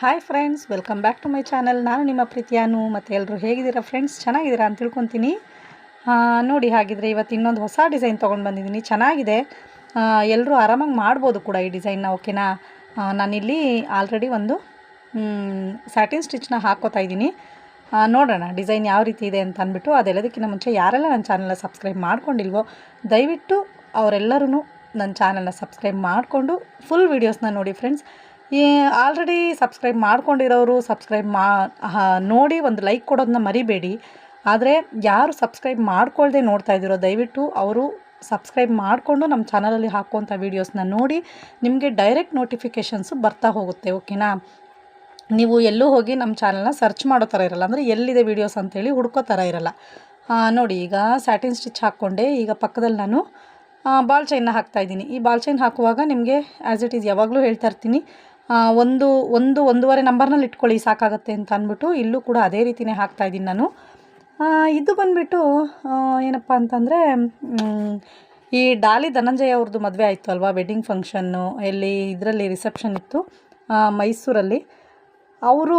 Hi friends welcome back to my channel ನಾನು ನಿಮ್ಮ ಪ್ರೀತಿಯಾನು, ಮತ್ತು ಎಲ್ಲರೂ ಹೇಗಿದ್ದೀರಾ ಫ್ರೆಂಡ್ಸ್ ಚೆನ್ನಾಗಿದ್ದೀರಾ ಅಂತ ತಿಳ್ಕೊತೀನಿ. ನೋಡಿ ಹಾಗಿದ್ರೆ ಇವತ್ತು ಇನ್ನೊಂದು ಹೊಸ ಡಿಸೈನ್ ತೊಗೊಂಡು ಬಂದಿದ್ದೀನಿ. ಚೆನ್ನಾಗಿದೆ. ಎಲ್ಲರೂ ಆರಾಮಾಗಿ ಮಾಡ್ಬೋದು ಕೂಡ ಈ ಡಿಸೈನ್ನ ಓಕೆನಾ? ನಾನಿಲ್ಲಿ ಆಲ್ರೆಡಿ ಒಂದು ಸ್ಯಾಟಿನ್ ಸ್ಟಿಚ್ನ ಹಾಕ್ಕೋತಾ ಇದ್ದೀನಿ. ನೋಡೋಣ ಡಿಸೈನ್ ಯಾವ ರೀತಿ ಇದೆ ಅಂತ ಅಂದ್ಬಿಟ್ಟು ಅದೆಲ್ಲದಕ್ಕಿಂತ ಮುಂಚೆ ಯಾರೆಲ್ಲ ನನ್ನ ಚಾನಲ್ನ ಸಬ್ಸ್ಕ್ರೈಬ್ ಮಾಡ್ಕೊಂಡಿಲ್ವೋ, ದಯವಿಟ್ಟು ಅವರೆಲ್ಲರೂ ನನ್ನ ಚಾನಲ್ನ ಸಬ್ಸ್ಕ್ರೈಬ್ ಮಾಡಿಕೊಂಡು ಫುಲ್ ವೀಡಿಯೋಸ್ನ ನೋಡಿ ಫ್ರೆಂಡ್ಸ್ ಈ ಆಲ್ರೆಡಿ ಸಬ್ಸ್ಕ್ರೈಬ್ ಮಾಡ್ಕೊಂಡಿರೋರು ಸಬ್ಸ್ಕ್ರೈಬ್ ಮಾ ನೋಡಿ ಒಂದು ಲೈಕ್ ಕೊಡೋದನ್ನ ಮರಿಬೇಡಿ. ಆದರೆ ಯಾರು ಸಬ್ಸ್ಕ್ರೈಬ್ ಮಾಡ್ಕೊಳ್ಳದೆ ನೋಡ್ತಾ ಇದ್ದೀರೋ, ದಯವಿಟ್ಟು ಅವರು ಸಬ್ಸ್ಕ್ರೈಬ್ ಮಾಡಿಕೊಂಡು ನಮ್ಮ ಚಾನಲಲ್ಲಿ ಹಾಕುವಂಥ ವೀಡಿಯೋಸ್ನ ನೋಡಿ, ನಿಮಗೆ ಡೈರೆಕ್ಟ್ ನೋಟಿಫಿಕೇಷನ್ಸು ಬರ್ತಾ ಹೋಗುತ್ತೆ ಓಕೆನಾ ನೀವು ಎಲ್ಲೂ ಹೋಗಿ ನಮ್ಮ ಚಾನಲ್ನ ಸರ್ಚ್ ಮಾಡೋ ಥರ ಇರಲ್ಲ, ಅಂದರೆ ಎಲ್ಲಿದೆ ವೀಡಿಯೋಸ್ ಅಂತೇಳಿ ಹುಡ್ಕೋ ಥರ ಇರಲ್ಲ. ನೋಡಿ, ಈಗ ಸ್ಯಾಟಿನ್ ಸ್ಟಿಚ್ ಹಾಕ್ಕೊಂಡೆ, ಈಗ ಪಕ್ಕದಲ್ಲಿ ನಾನು ಬಾಲ್ ಚೈನ್ನ ಹಾಕ್ತಾಯಿದ್ದೀನಿ ಈ ಬಾಲ್ ಚೈನ್ ಹಾಕುವಾಗ ನಿಮಗೆ ಆ್ಯಸ್ ಇಟ್ ಈಸ್ ಯಾವಾಗಲೂ ಹೇಳ್ತಾ ಇರ್ತೀನಿ ಒಂದು ಒಂದು ಒಂದೂವರೆ ನಂಬರ್ನಲ್ಲಿ ಇಟ್ಕೊಳ್ಳಿ ಸಾಕಾಗುತ್ತೆ ಅಂತ ಅಂದ್ಬಿಟ್ಟು ಇಲ್ಲೂ ಕೂಡ ಅದೇ ರೀತಿಯೇ ಹಾಕ್ತಾಯಿದ್ದೀನಿ ನಾನು. ಇದು ಬಂದುಬಿಟ್ಟು ಏನಪ್ಪ ಅಂತಂದರೆ ಈ ಡಾಲಿ ಧನಂಜಯ ಅವ್ರದ್ದು ಮದುವೆ ಆಯಿತು ಅಲ್ವಾ? ವೆಡ್ಡಿಂಗ್ ಫಂಕ್ಷನ್ನು ಎಲ್ಲಿ, ಇದರಲ್ಲಿ ರಿಸೆಪ್ಷನ್ ಇತ್ತು ಮೈಸೂರಲ್ಲಿ. ಅವರು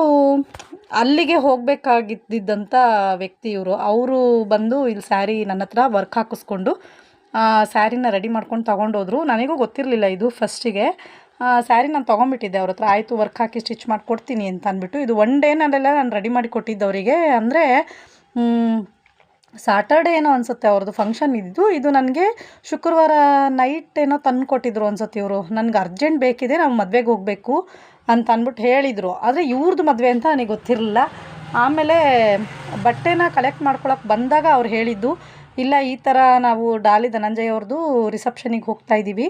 ಅಲ್ಲಿಗೆ ಹೋಗಬೇಕಾಗಿದ್ದಂಥ ವ್ಯಕ್ತಿ ಇವರು. ಅವರು ಬಂದು ಇಲ್ಲಿ ಸ್ಯಾರಿ ನನ್ನ ಹತ್ರ ವರ್ಕ್ ಹಾಕಿಸ್ಕೊಂಡು ಸ್ಯಾರಿನ ರೆಡಿ ಮಾಡ್ಕೊಂಡು ತೊಗೊಂಡೋದ್ರು. ನನಗೂ ಗೊತ್ತಿರಲಿಲ್ಲ ಇದು ಫಸ್ಟಿಗೆ ಸ್ಯಾರಿ ನಾನು ತೊಗೊಂಬಿಟ್ಟಿದ್ದೆ ಅವ್ರ ಹತ್ರ ಆಯಿತು ವರ್ಕ್ ಹಾಕಿ ಸ್ಟಿಚ್ ಮಾಡಿಕೊಡ್ತೀನಿ ಅಂತ ಅಂದ್ಬಿಟ್ಟು. ಇದು ಒನ್ ಡೇನಲ್ಲೆಲ್ಲ ನಾನು ರೆಡಿ ಮಾಡಿ ಕೊಟ್ಟಿದ್ದವರಿಗೆ. ಅಂದರೆ ಸ್ಯಾಟರ್ಡೇ ಏನೋ ಅನಿಸುತ್ತೆ ಅವ್ರದ್ದು ಫಂಕ್ಷನ್ ಇದ್ದು ಇದು ನನಗೆ ಶುಕ್ರವಾರ ನೈಟ್ ಏನೋ ತಂದು ಕೊಟ್ಟಿದ್ರು ಅನ್ಸುತ್ತೆ ಇವರು. ನನಗೆ ಅರ್ಜೆಂಟ್ ಬೇಕಿದೆ, ನಾವು ಮದುವೆಗೆ ಹೋಗಬೇಕು ಅಂತ ಅಂದ್ಬಿಟ್ಟು ಹೇಳಿದರು. ಆದರೆ ಇವ್ರದ್ದು ಮದುವೆ ಅಂತ ನನಗೆ ಗೊತ್ತಿರಲಿಲ್ಲ. ಆಮೇಲೆ ಬಟ್ಟೆನ ಕಲೆಕ್ಟ್ ಮಾಡ್ಕೊಳಕ್ಕೆ ಬಂದಾಗ ಅವ್ರು ಹೇಳಿದ್ದು, ಇಲ್ಲ, ಈ ಥರ ನಾವು ಡಾಲಿ ಧನಂಜಯ್ ಅವ್ರದ್ದು ರಿಸೆಪ್ಷನಿಗೆ ಹೋಗ್ತಾ ಇದ್ದೀವಿ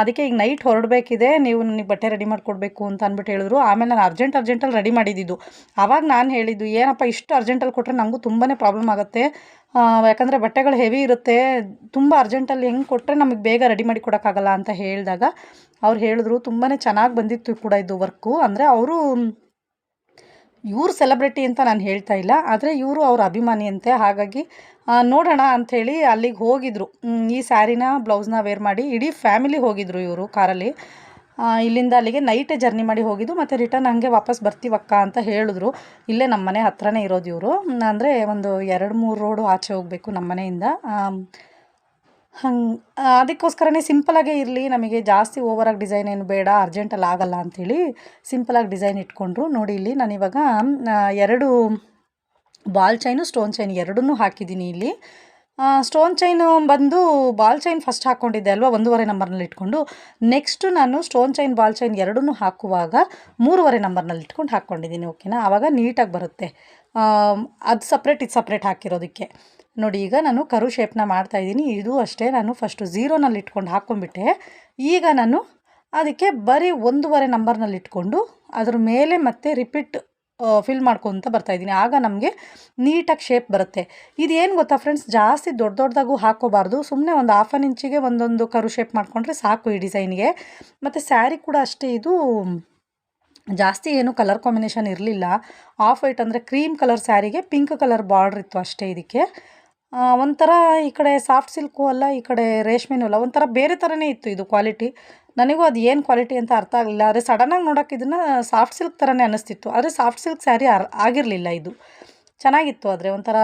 ಅದಕ್ಕೆ ಈಗ ನೈಟ್ ಹೊರಡಬೇಕಿದೆ, ನೀವು ನನಗೆ ಬಟ್ಟೆ ರೆಡಿ ಮಾಡಿಕೊಡ್ಬೇಕು ಅಂತ ಅಂದ್ಬಿಟ್ಟು ಹೇಳಿದ್ರು. ಆಮೇಲೆ ನಾನು ಅರ್ಜೆಂಟ್ ಅರ್ಜೆಂಟಲ್ಲಿ ರೆಡಿ ಮಾಡಿದ್ದಿದ್ದು ಆವಾಗ ನಾನು ಹೇಳಿದ್ದು, ಏನಪ್ಪ ಇಷ್ಟು ಅರ್ಜೆಂಟಲ್ಲಿ ಕೊಟ್ಟರೆ ನನಗೂ ತುಂಬಾ ಪ್ರಾಬ್ಲಮ್ ಆಗುತ್ತೆ. ಯಾಕಂದರೆ ಬಟ್ಟೆಗಳು ಹೆವಿ ಇರುತ್ತೆ, ತುಂಬ ಅರ್ಜೆಂಟಲ್ಲಿ ಹೆಂಗೆ ಕೊಟ್ಟರೆ ನಮಗೆ ಬೇಗ ರೆಡಿ ಮಾಡಿ ಕೊಡೋಕ್ಕಾಗಲ್ಲ ಅಂತ ಹೇಳಿದಾಗ ಅವ್ರು ಹೇಳಿದ್ರು ತುಂಬಾ ಚೆನ್ನಾಗಿ ಬಂದಿತ್ತು ಕೂಡ ಇದು ವರ್ಕು ಅಂದರೆ ಅವರು, ಇವರು ಸೆಲೆಬ್ರಿಟಿ ಅಂತ ನಾನು ಹೇಳ್ತಾ ಇಲ್ಲ, ಆದರೆ ಇವರು ಅವ್ರ ಅಭಿಮಾನಿಯಂತೆ. ಹಾಗಾಗಿ ನೋಡೋಣ ಅಂಥೇಳಿ ಅಲ್ಲಿಗೆ ಹೋಗಿದ್ರು. ಈ ಸ್ಯಾರಿನ ಬ್ಲೌಸ್ನ ವೇರ್ ಮಾಡಿ ಇಡೀ ಫ್ಯಾಮಿಲಿ ಹೋಗಿದ್ರು ಇವರು ಕಾರಲ್ಲಿ. ಇಲ್ಲಿಂದ ಅಲ್ಲಿಗೆ ನೈಟೇ ಜರ್ನಿ ಮಾಡಿ ಹೋಗಿದ್ದು, ಮತ್ತು ರಿಟರ್ನ್ ಹಂಗೆ ವಾಪಸ್ ಬರ್ತೀವಕ್ಕ ಅಂತ ಹೇಳಿದ್ರು. ಇಲ್ಲೇ ನಮ್ಮ ಮನೆ ಹತ್ರನೇ ಇರೋದು ಇವರು. ಅಂದರೆ ಒಂದು ಎರಡು ಮೂರು ರೋಡು ಆಚೆ ಹೋಗಬೇಕು ನಮ್ಮ ಮನೆಯಿಂದ. ಹಂಗೆ ಅದಕ್ಕೋಸ್ಕರನೇ ಸಿಂಪಲಾಗೇ ಇರಲಿ, ನಮಗೆ ಜಾಸ್ತಿ ಓವರಾಗಿ ಡಿಸೈನ್ ಏನು ಬೇಡ ಅರ್ಜೆಂಟಲ್ಲಿ ಆಗಲ್ಲ ಅಂಥೇಳಿ ಸಿಂಪಲಾಗಿ ಡಿಸೈನ್ ಇಟ್ಕೊಂಡ್ರು. ನೋಡಿ ಇಲ್ಲಿ ನಾನಿವಾಗ ಎರಡು ಬಾಲ್ ಚೈನು, ಸ್ಟೋನ್ ಚೈನ್ ಎರಡನ್ನೂ ಹಾಕಿದ್ದೀನಿ ಇಲ್ಲಿ. ಸ್ಟೋನ್ ಚೈನು ಬಂದು ಬಾಲ್ ಚೈನ್ ಫಸ್ಟ್ ಹಾಕ್ಕೊಂಡಿದ್ದೆ ಅಲ್ವಾ? ಒಂದೂವರೆ ನಂಬರ್ನಲ್ಲಿ ಇಟ್ಕೊಂಡು. ನೆಕ್ಸ್ಟು ನಾನು ಸ್ಟೋನ್ ಚೈನ್, ಬಾಲ್ ಚೈನ್ ಎರಡನ್ನೂ ಹಾಕುವಾಗ ಮೂರುವರೆ ನಂಬರ್ನಲ್ಲಿ ಇಟ್ಕೊಂಡು ಹಾಕ್ಕೊಂಡಿದ್ದೀನಿ ಓಕೆನಾ ಆವಾಗ ನೀಟಾಗಿ ಬರುತ್ತೆ. ಅದು ಸಪ್ರೇಟ್ ಇದು ಸಪ್ರೇಟ್ ಹಾಕಿರೋದಕ್ಕೆ. ನೋಡಿ, ಈಗ ನಾನು ಕರು ಶೇಪ್ನ ಮಾಡ್ತಾಯಿದ್ದೀನಿ ಇದು ಅಷ್ಟೇ, ನಾನು ಫಸ್ಟು ಝೀರೋನಲ್ಲಿ ಇಟ್ಕೊಂಡು ಹಾಕ್ಕೊಂಡ್ಬಿಟ್ಟೆ ಈಗ ನಾನು ಅದಕ್ಕೆ ಬರೀ ಒಂದೂವರೆ ನಂಬರ್ನಲ್ಲಿ ಇಟ್ಕೊಂಡು, ಅದ್ರ ಮೇಲೆ ಮತ್ತೆ ರಿಪೀಟ್ ಫಿಲ್ ಮಾಡ್ಕೊತ ಬರ್ತಾಯಿದ್ದೀನಿ ಆಗ ನಮಗೆ ನೀಟಾಗಿ ಶೇಪ್ ಬರುತ್ತೆ. ಇದೇನು ಗೊತ್ತಾ ಫ್ರೆಂಡ್ಸ್ ಜಾಸ್ತಿ ದೊಡ್ಡ ದೊಡ್ಡದಾಗೂ ಹಾಕೋಬಾರ್ದು. ಸುಮ್ಮನೆ ಒಂದು ಹಾಫ್ ಆನ್ ಇಂಚಿಗೆ ಒಂದೊಂದು ಕರು ಶೇಪ್ ಮಾಡಿಕೊಂಡ್ರೆ ಸಾಕು ಈ ಡಿಸೈನ್ಗೆ ಮತ್ತು ಸ್ಯಾರಿ ಕೂಡ ಅಷ್ಟೇ, ಇದು ಜಾಸ್ತಿ ಏನು ಕಲರ್ ಕಾಂಬಿನೇಷನ್ ಇರಲಿಲ್ಲ. ಆಫ್ ವೈಟ್ ಅಂದರೆ ಕ್ರೀಮ್ ಕಲರ್ ಸ್ಯಾರಿಗೆ ಪಿಂಕ್ ಕಲರ್ ಬಾರ್ಡ್ರ್ ಇತ್ತು ಅಷ್ಟೇ ಇದಕ್ಕೆ. ಒಂಥರ ಈ ಕಡೆ ಸಾಫ್ಟ್ ಸಿಲ್ಕು ಅಲ್ಲ, ಈ ಕಡೆ ರೇಷ್ಮೆನೂ ಅಲ್ಲ, ಒಂಥರ ಬೇರೆ ಥರನೇ ಇತ್ತು ಇದು ಕ್ವಾಲಿಟಿ ನನಗೂ ಅದು ಏನು ಕ್ವಾಲಿಟಿ ಅಂತ ಅರ್ಥ ಆಗಲಿಲ್ಲ. ಆದರೆ ಸಡನ್ನಾಗಿ ನೋಡೋಕೆ ಇದನ್ನು ಸಾಫ್ಟ್ ಸಿಲ್ಕ್ ಥರನೇ ಅನ್ನಿಸ್ತಿತ್ತು. ಆದರೆ ಸಾಫ್ಟ್ ಸಿಲ್ಕ್ ಸ್ಯಾರಿ ಅರ್ ಆಗಿರಲಿಲ್ಲ ಇದು. ಚೆನ್ನಾಗಿತ್ತು ಆದರೆ ಒಂಥರ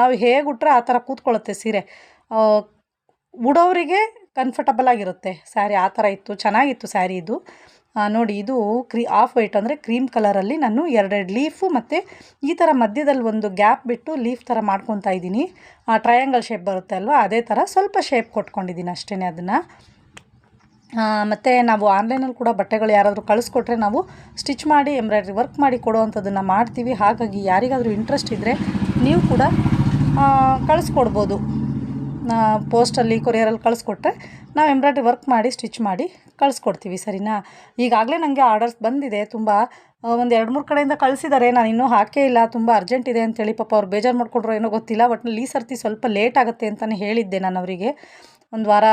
ನಾವು ಹೇಗೆ ಉಟ್ರೆ ಆ ಥರ ಕೂತ್ಕೊಳ್ಳುತ್ತೆ ಸೀರೆ. ಉಡೋರಿಗೆ ಕಂಫರ್ಟಬಲ್ ಆಗಿರುತ್ತೆ ಸ್ಯಾರಿ ಆ ಥರ ಇತ್ತು. ಚೆನ್ನಾಗಿತ್ತು ಸ್ಯಾರಿ ಇದು. ನೋಡಿ ಇದು ಕ್ರೀ ಆಫ್ ವೈಟ್ ಅಂದರೆ ಕ್ರೀಮ್ ಕಲರಲ್ಲಿ ನಾನು ಎರಡೆರಡು ಲೀಫು ಮತ್ತು ಈ ಥರ ಮಧ್ಯದಲ್ಲಿ ಒಂದು ಗ್ಯಾಪ್ ಬಿಟ್ಟು ಲೀಫ್ ಥರ ಮಾಡ್ಕೊತಾ ಇದ್ದೀನಿ. ಟ್ರಯಾಂಗಲ್ ಶೇಪ್ ಬರುತ್ತೆ ಅಲ್ವಾ? ಅದೇ ಥರ ಸ್ವಲ್ಪ ಶೇಪ್ ಕೊಟ್ಕೊಂಡಿದ್ದೀನಿ ಅಷ್ಟೇ ಅದನ್ನು. ಮತ್ತು ನಾವು ಆನ್ಲೈನಲ್ಲಿ ಕೂಡ ಬಟ್ಟೆಗಳು ಯಾರಾದರೂ ಕಳಿಸ್ಕೊಟ್ರೆ ನಾವು ಸ್ಟಿಚ್ ಮಾಡಿ ಎಂಬ್ರಾಯ್ಡ್ರಿ ವರ್ಕ್ ಮಾಡಿ ಕೊಡುವಂಥದ್ದನ್ನು ಮಾಡ್ತೀವಿ. ಹಾಗಾಗಿ ಯಾರಿಗಾದರೂ ಇಂಟ್ರೆಸ್ಟ್ ಇದ್ದರೆ ನೀವು ಕೂಡ ಕಳಿಸ್ಕೊಡ್ಬೋದು. ಪೋಸ್ಟಲ್ಲಿ ಕೊರಿಯರಲ್ಲಿ ಕಳಿಸ್ಕೊಟ್ರೆ ನಾವು ಎಂಬ್ರಾಯ್ಡ್ರಿ ವರ್ಕ್ ಮಾಡಿ ಸ್ಟಿಚ್ ಮಾಡಿ ಕಳಿಸ್ಕೊಡ್ತೀವಿ, ಸರಿನಾ? ಈಗಾಗಲೇ ನನಗೆ ಆರ್ಡರ್ಸ್ ಬಂದಿದೆ. ತುಂಬ ಒಂದು ಎರಡು ಮೂರು ಕಡೆಯಿಂದ ಕಳಿಸಿದ್ದಾರೆ ನಾನು ಇನ್ನೂ ಹಾಕೇ ಇಲ್ಲ. ತುಂಬ ಅರ್ಜೆಂಟ್ ಇದೆ ಅಂತೇಳಿ ಪಾಪ ಅವ್ರು ಬೇಜಾರು ಮಾಡ್ಕೊಂಡ್ರೋ ಏನೋ ಗೊತ್ತಿಲ್ಲ. ಒಟ್ನಲ್ಲಿ ಈ ಸರ್ತಿ ಸ್ವಲ್ಪ ಲೇಟ್ ಆಗುತ್ತೆ ಅಂತಲೇ ಹೇಳಿದ್ದೆ ನಾನು ಅವರಿಗೆ. ಒಂದು ವಾರ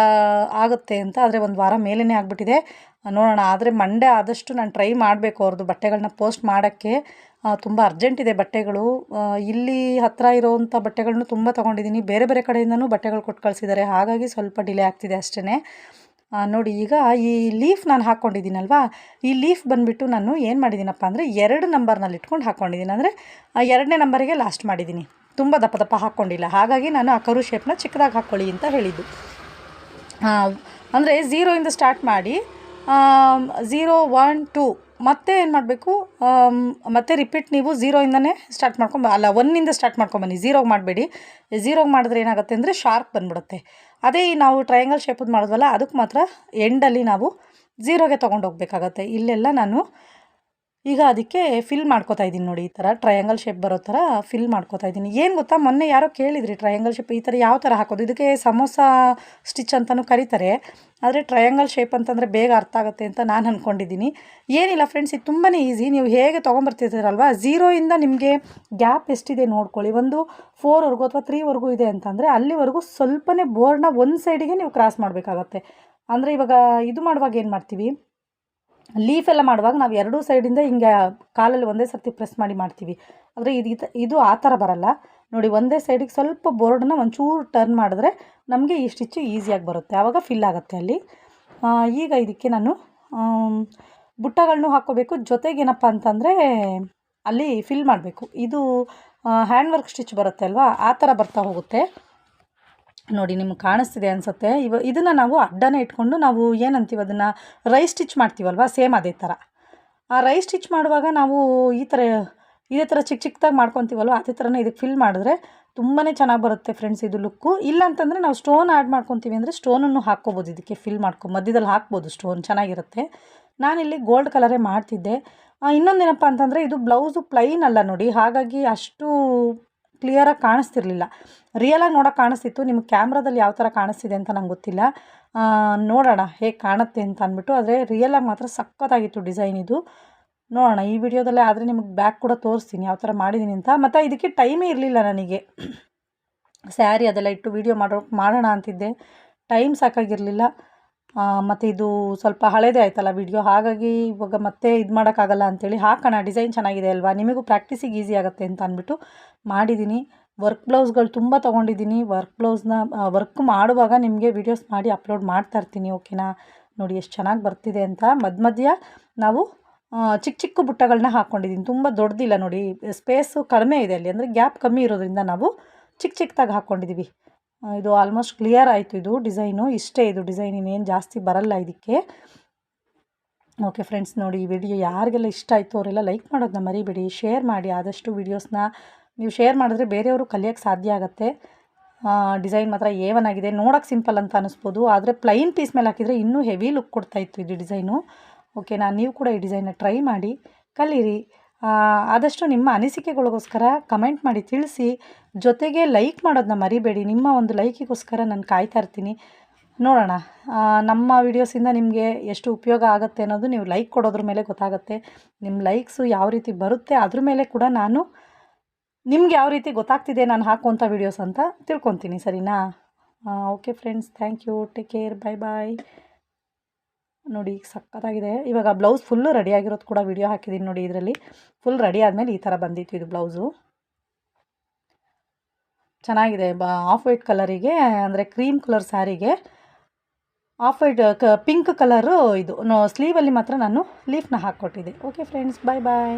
ಆಗುತ್ತೆ ಅಂತ, ಆದರೆ ಒಂದು ವಾರ ಮೇಲೇ ಆಗಿಬಿಟ್ಟಿದೆ. ನೋಡೋಣ. ಆದರೆ ಮಂಡೇ ಆದಷ್ಟು ನಾನು ಟ್ರೈ ಮಾಡಬೇಕು ಅವ್ರದ್ದು ಬಟ್ಟೆಗಳನ್ನ ಪೋಸ್ಟ್ ಮಾಡೋಕ್ಕೆ. ತುಂಬ ಅರ್ಜೆಂಟ್ ಇದೆ ಬಟ್ಟೆಗಳು. ಇಲ್ಲಿ ಹತ್ತಿರ ಇರೋವಂಥ ಬಟ್ಟೆಗಳನ್ನೂ ತುಂಬ ತೊಗೊಂಡಿದ್ದೀನಿ. ಬೇರೆ ಬೇರೆ ಕಡೆಯಿಂದನೂ ಬಟ್ಟೆಗಳು ಕೊಟ್ಟು ಕಳಿಸಿದ್ದಾರೆ. ಹಾಗಾಗಿ ಸ್ವಲ್ಪ ಡಿಲೇ ಆಗ್ತಿದೆ ಅಷ್ಟೇ ನೋಡಿ, ಈಗ ಈ ಲೀಫ್ ನಾನು ಹಾಕ್ಕೊಂಡಿದ್ದೀನಲ್ವಾ ಈ ಲೀಫ್ ಬಂದುಬಿಟ್ಟು ನಾನು ಏನು ಮಾಡಿದ್ದೀನಪ್ಪ ಅಂದರೆ ಎರಡು ನಂಬರ್ನಲ್ಲಿ ಇಟ್ಕೊಂಡು ಹಾಕ್ಕೊಂಡಿದ್ದೀನಿ ಅಂದರೆ ಎರಡನೇ ನಂಬರಿಗೆ ಲಾಸ್ಟ್ ಮಾಡಿದ್ದೀನಿ. ತುಂಬ ದಪ್ಪ ದಪ್ಪ ಹಾಕ್ಕೊಂಡಿಲ್ಲ ಹಾಗಾಗಿ ನಾನು ಆ ಕರು ಶೇಪ್ನ ಚಿಕ್ಕದಾಗಿ ಹಾಕ್ಕೊಳ್ಳಿ ಅಂತ ಹೇಳಿದ್ದು. ಅಂದರೆ ಝೀರೋಯಿಂದ ಸ್ಟಾರ್ಟ್ ಮಾಡಿ ಝೀರೋ ಒನ್ ಟೂ ಮತ್ತೆ ಏನು ಮಾಡಬೇಕು? ಮತ್ತೆ ರಿಪೀಟ್ ನೀವು ಝೀರೋಯಿಂದನೇ ಸ್ಟಾರ್ಟ್ ಮಾಡ್ಕೊಂಬ, ಅಲ್ಲ ಒನ್ನಿಂದ ಸ್ಟಾರ್ಟ್ ಮಾಡ್ಕೊಂಬನ್ನಿ. ಝೀರೋಗೆ ಮಾಡಬೇಡಿ. ಝೀರೋಗೆ ಮಾಡಿದ್ರೆ ಏನಾಗುತ್ತೆ ಅಂದರೆ ಶಾರ್ಪ್ ಬಂದ್ಬಿಡುತ್ತೆ. ಅದೇ ನಾವು ಟ್ರಯಾಂಗಲ್ ಶೇಪದ್ದು ಮಾಡಿದ್ವಲ್ಲ ಅದಕ್ಕೆ ಮಾತ್ರ ಎಂಡಲ್ಲಿ ನಾವು ಝೀರೋಗೆ ತೊಗೊಂಡು ಹೋಗ್ಬೇಕಾಗತ್ತೆ. ಇಲ್ಲೆಲ್ಲ ನಾನು ಈಗ ಅದಕ್ಕೆ ಫಿಲ್ ಮಾಡ್ಕೋತಾ ಇದ್ದೀನಿ ನೋಡಿ ಈ ಥರ ಟ್ರಯಾಂಗಲ್ ಶೇಪ್ ಬರೋ ಥರ ಫಿಲ್ ಮಾಡ್ಕೋತಾ ಇದ್ದೀನಿ. ಏನು ಗೊತ್ತಾ, ಮೊನ್ನೆ ಯಾರೋ ಕೇಳಿದ್ರಿ ಟ್ರಯಾಂಗಲ್ ಶೇಪ್ ಈ ಥರ ಯಾವ ಥರ ಹಾಕೋದು? ಇದಕ್ಕೆ ಸಮೋಸ ಸ್ಟಿಚ್ ಅಂತಲೂ ಕರೀತಾರೆ. ಆದರೆ ಟ್ರಯಾಂಗಲ್ ಶೇಪ್ ಅಂತಂದರೆ ಬೇಗ ಅರ್ಥ ಆಗುತ್ತೆ ಅಂತ ನಾನು ಅಂದ್ಕೊಂಡಿದ್ದೀನಿ ಏನಿಲ್ಲ ಫ್ರೆಂಡ್ಸ್ ಇದು ತುಂಬಾ ಈಸಿ ನೀವು ಹೇಗೆ ತೊಗೊಂಬರ್ತಿದ್ದೀರಲ್ವ? ಝೀರೋಯಿಂದ ನಿಮಗೆ ಗ್ಯಾಪ್ ಎಷ್ಟಿದೆ ನೋಡ್ಕೊಳ್ಳಿ. ಒಂದು ಫೋರ್ವರೆಗೂ ಅಥವಾ ತ್ರೀವರೆಗೂ ಇದೆ ಅಂತಂದರೆ ಅಲ್ಲಿವರೆಗೂ ಸ್ವಲ್ಪನೇ ಬೋರ್ಡ್ನ ಒಂದು ಸೈಡಿಗೆ ನೀವು ಕ್ರಾಸ್ ಮಾಡಬೇಕಾಗತ್ತೆ. ಅಂದರೆ ಇವಾಗ ಇದು ಮಾಡುವಾಗ ಏನು ಮಾಡ್ತೀವಿ? ಲೀಫ್ ಎಲ್ಲ ಮಾಡುವಾಗ ನಾವು ಎರಡೂ ಸೈಡಿಂದ ಹಿಂಗೆ ಕಾಲಲ್ಲಿ ಒಂದೇ ಸರ್ತಿ ಪ್ರೆಸ್ ಮಾಡಿ ಮಾಡ್ತೀವಿ. ಆದರೆ ಇದು ಇದು ಆ ಥರ ಬರಲ್ಲ. ನೋಡಿ ಒಂದೇ ಸೈಡಿಗೆ ಸ್ವಲ್ಪ ಬೋರ್ಡನ್ನ ಒಂಚೂರು ಟರ್ನ್ ಮಾಡಿದ್ರೆ ನಮಗೆ ಈ ಸ್ಟಿಚ್ಚು ಈಸಿಯಾಗಿ ಬರುತ್ತೆ. ಆವಾಗ ಫಿಲ್ ಆಗುತ್ತೆ ಅಲ್ಲಿ. ಈಗ ಇದಕ್ಕೆ ನಾನು ಬುಟ್ಟಗಳನ್ನೂ ಹಾಕ್ಕೋಬೇಕು. ಜೊತೆಗೇನಪ್ಪ ಅಂತಂದರೆ ಅಲ್ಲಿ ಫಿಲ್ ಮಾಡಬೇಕು. ಇದು ಹ್ಯಾಂಡ್ ವರ್ಕ್ ಸ್ಟಿಚ್ ಬರುತ್ತೆ ಅಲ್ವಾ? ಆ ಥರ ಬರ್ತಾ ಹೋಗುತ್ತೆ. ನೋಡಿ ನಿಮ್ಗೆ ಕಾಣಿಸ್ತಿದೆ ಅನಿಸುತ್ತೆ. ಇವ, ಇದನ್ನು ನಾವು ಅಡ್ಡನೇ ಇಟ್ಕೊಂಡು ನಾವು ಏನಂತೀವಿ ಅದನ್ನು ರೈ ಸ್ಟಿಚ್ ಮಾಡ್ತೀವಲ್ವ? ಸೇಮ್ ಅದೇ ಥರ ಆ ರೈ ಸ್ಟಿಚ್ ಮಾಡುವಾಗ ನಾವು ಈ ಥರ ಇದೇ ಥರ ಚಿಕ್ಕ ಚಿಕ್ಕದಾಗಿ ಮಾಡ್ಕೊತೀವಲ್ವ? ಅದೇ ಥರನೇ ಇದಕ್ಕೆ ಫಿಲ್ ಮಾಡಿದ್ರೆ ತುಂಬಾ ಚೆನ್ನಾಗಿ ಬರುತ್ತೆ ಫ್ರೆಂಡ್ಸ್ ಇದು ಲುಕ್ಕು. ಇಲ್ಲ ಅಂತಂದರೆ ನಾವು ಸ್ಟೋನ್ ಆ್ಯಡ್ ಮಾಡ್ಕೊತೀವಿ ಅಂದರೆ ಸ್ಟೋನನ್ನು ಹಾಕ್ಕೋಬೋದು ಇದಕ್ಕೆ ಫಿಲ್ ಮಾಡ್ಕೊ, ಮಧ್ಯದಲ್ಲಿ ಹಾಕ್ಬೋದು ಸ್ಟೋನ್, ಚೆನ್ನಾಗಿರುತ್ತೆ. ನಾನಿಲ್ಲಿ ಗೋಲ್ಡ್ ಕಲರೇ ಮಾಡ್ತಿದ್ದೆ. ಇನ್ನೊಂದೇನಪ್ಪ ಅಂತಂದರೆ ಇದು ಬ್ಲೌಸು ಪ್ಲೈನ್ ಅಲ್ಲ ನೋಡಿ. ಹಾಗಾಗಿ ಅಷ್ಟು ಕ್ಲಿಯರಾಗಿ ಕಾಣಿಸ್ತಿರ್ಲಿಲ್ಲ. ರಿಯಲಾಗಿ ನೋಡೋಕೆ ಕಾಣಿಸ್ತಿತ್ತು, ನಿಮ್ಗೆ ಕ್ಯಾಮ್ರಾದಲ್ಲಿ ಯಾವ ಥರ ಕಾಣಿಸ್ತಿದೆ ಅಂತ ನಂಗೆ ಗೊತ್ತಿಲ್ಲ. ನೋಡೋಣ ಹೇಗೆ ಕಾಣುತ್ತೆ ಅಂತ ಅಂದ್ಬಿಟ್ಟು, ಆದರೆ ರಿಯಲಾಗಿ ಮಾತ್ರ ಸಖತ್ತಾಗಿತ್ತು ಡಿಸೈನ್ ಇದು. ನೋಡೋಣ, ಈ ವಿಡಿಯೋದಲ್ಲೇ ಆದರೆ ನಿಮಗೆ ಬ್ಯಾಕ್ ಕೂಡ ತೋರಿಸ್ತೀನಿ ಯಾವ ಥರ ಮಾಡಿದ್ದೀನಿ ಅಂತ. ಮತ್ತು ಇದಕ್ಕೆ ಟೈಮೇ ಇರಲಿಲ್ಲ ನನಗೆ. ಸ್ಯಾರಿ ಅದೆಲ್ಲ ಇಟ್ಟು ವೀಡಿಯೋ ಮಾಡೋ, ಮಾಡೋಣ ಅಂತಿದ್ದೆ. ಟೈಮ್ ಸಾಕಾಗಿರಲಿಲ್ಲ. ಮತ್ತು ಇದು ಸ್ವಲ್ಪ ಹಳೇದೇ ಆಯ್ತಲ್ಲ ವಿಡಿಯೋ ಹಾಗಾಗಿ ಇವಾಗ ಮತ್ತೆ ಇದು ಮಾಡೋಕ್ಕಾಗಲ್ಲ ಅಂತೇಳಿ ಹಾಕೋಣ. ಡಿಸೈನ್ ಚೆನ್ನಾಗಿದೆ ಅಲ್ವಾ? ನಿಮಗೂ ಪ್ರಾಕ್ಟೀಸಿಗೆ ಈಸಿ ಆಗುತ್ತೆ ಅಂತ ಅಂದ್ಬಿಟ್ಟು ಮಾಡಿದ್ದೀನಿ ವರ್ಕ್ ಬ್ಲೌಸ್ಗಳು ತುಂಬ ತೊಗೊಂಡಿದ್ದೀನಿ ವರ್ಕ್ ಬ್ಲೌಸ್ನ ವರ್ಕ್ ಮಾಡುವಾಗ ನಿಮಗೆ ವೀಡಿಯೋಸ್ ಮಾಡಿ ಅಪ್ಲೋಡ್ ಮಾಡ್ತಾ ಇರ್ತೀನಿ ಓಕೆನಾ ನೋಡಿ ಎಷ್ಟು ಚೆನ್ನಾಗಿ ಬರ್ತಿದೆ ಅಂತ. ಮಧ್ಯ ಮಧ್ಯ ನಾವು ಚಿಕ್ಕ ಚಿಕ್ಕ ಬುಟ್ಟಗಳನ್ನ ಹಾಕ್ಕೊಂಡಿದ್ದೀನಿ ತುಂಬ ದೊಡ್ಡದಿಲ್ಲ ನೋಡಿ. ಸ್ಪೇಸು ಕಡಿಮೆ ಇದೆ ಅಲ್ಲಿ. ಅಂದರೆ ಗ್ಯಾಪ್ ಕಮ್ಮಿ ಇರೋದ್ರಿಂದ ನಾವು ಚಿಕ್ಕ ಚಿಕ್ಕದಾಗಿ ಹಾಕ್ಕೊಂಡಿದ್ದೀವಿ ಇದು ಆಲ್ಮೋಸ್ಟ್ ಕ್ಲಿಯರ್ ಆಯಿತು ಇದು ಡಿಸೈನು ಇಷ್ಟೇ ಇದು ಡಿಸೈನ್ ಇನ್ನೇನು ಜಾಸ್ತಿ ಬರಲ್ಲ ಇದಕ್ಕೆ. ಓಕೆ ಫ್ರೆಂಡ್ಸ್ ನೋಡಿ ಈ ವಿಡಿಯೋ ಯಾರಿಗೆಲ್ಲ ಇಷ್ಟ ಆಯಿತು ಅವರೆಲ್ಲ ಲೈಕ್ ಮಾಡೋದನ್ನ ಮರಿಬೇಡಿ ಶೇರ್ ಮಾಡಿ. ಆದಷ್ಟು ವೀಡಿಯೋಸ್ನ ನೀವು ಶೇರ್ ಮಾಡಿದ್ರೆ ಬೇರೆಯವರು ಕಲಿಯೋಕ್ಕೆ ಸಾಧ್ಯ ಆಗುತ್ತೆ. ಡಿಸೈನ್ ಮಾತ್ರ ಏವನ್ ಆಗಿದೆ. ನೋಡೋಕೆ ಸಿಂಪಲ್ ಅಂತ ಅನ್ನಿಸ್ಬೋದು ಆದರೆ ಪ್ಲೈನ್ ಪೀಸ್ ಮೇಲೆ ಹಾಕಿದರೆ ಇನ್ನೂ ಹೆವಿ ಲುಕ್ ಕೊಡ್ತಾಯಿತ್ತು ಇದು ಡಿಸೈನು ಓಕೆ ನಾನು ನೀವು ಕೂಡ ಈ ಡಿಸೈನ್ನ ಟ್ರೈ ಮಾಡಿ. ಕಲೀರಿ. ಆದಷ್ಟು ನಿಮ್ಮ ಅನಿಸಿಕೆಗಳಿಗೋಸ್ಕರ ಕಮೆಂಟ್ ಮಾಡಿ ತಿಳಿಸಿ, ಜೊತೆಗೆ ಲೈಕ್ ಮಾಡೋದನ್ನ ಮರಿಬೇಡಿ. ನಿಮ್ಮ ಒಂದು ಲೈಕಿಗೋಸ್ಕರ ನಾನು ಕಾಯ್ತಾ ಇರ್ತೀನಿ. ನೋಡೋಣ. ನಮ್ಮ ವೀಡಿಯೋಸಿಂದ ನಿಮಗೆ ಎಷ್ಟು ಉಪಯೋಗ ಆಗುತ್ತೆ ಅನ್ನೋದು ನೀವು ಲೈಕ್ ಕೊಡೋದ್ರ ಮೇಲೆ ಗೊತ್ತಾಗುತ್ತೆ. ನಿಮ್ಮ ಲೈಕ್ಸು ಯಾವ ರೀತಿ ಬರುತ್ತೆ ಅದ್ರ ಮೇಲೆ ಕೂಡ ನಾನು ನಿಮ್ಗೆ ಯಾವ ರೀತಿ ಗೊತ್ತಾಗ್ತಿದೆ ನಾನು ಹಾಕುವಂಥ ವೀಡಿಯೋಸ್ ಅಂತ ತಿಳ್ಕೊತೀನಿ. ಸರಿನಾ? Okay friends. Thank you. Take care. Bye bye. ನೋಡಿ ಈಗ ಸಕ್ಕತ್ತಾಗಿದೆ. ಇವಾಗ ಬ್ಲೌಸ್ ಫುಲ್ಲು ರೆಡಿ ಆಗಿರೋದು ಕೂಡ ವಿಡಿಯೋ ಹಾಕಿದ್ದೀನಿ ನೋಡಿ ಇದರಲ್ಲಿ. ಫುಲ್ ರೆಡಿ ಆದಮೇಲೆ ಈ ಥರ ಬಂದಿತ್ತು ಇದು ಬ್ಲೌಸು ಚೆನ್ನಾಗಿದೆ. ಬ ಆಫ್ ವೈಟ್ ಕಲರಿಗೆ ಅಂದರೆ ಕ್ರೀಮ್ ಕಲರ್ ಸ್ಯಾರಿಗೆ ಆಫ್ ವೈಟ್ ಕ ಪಿಂಕ್ ಕಲರು ಇದು. ಸ್ಲೀವಲ್ಲಿ ಮಾತ್ರ ನಾನು ಲೀಫ್ನ ಹಾಕ್ಕೊಟ್ಟಿದ್ದೆ. ಓಕೆ ಫ್ರೆಂಡ್ಸ್ ಬಾಯ್ ಬಾಯ್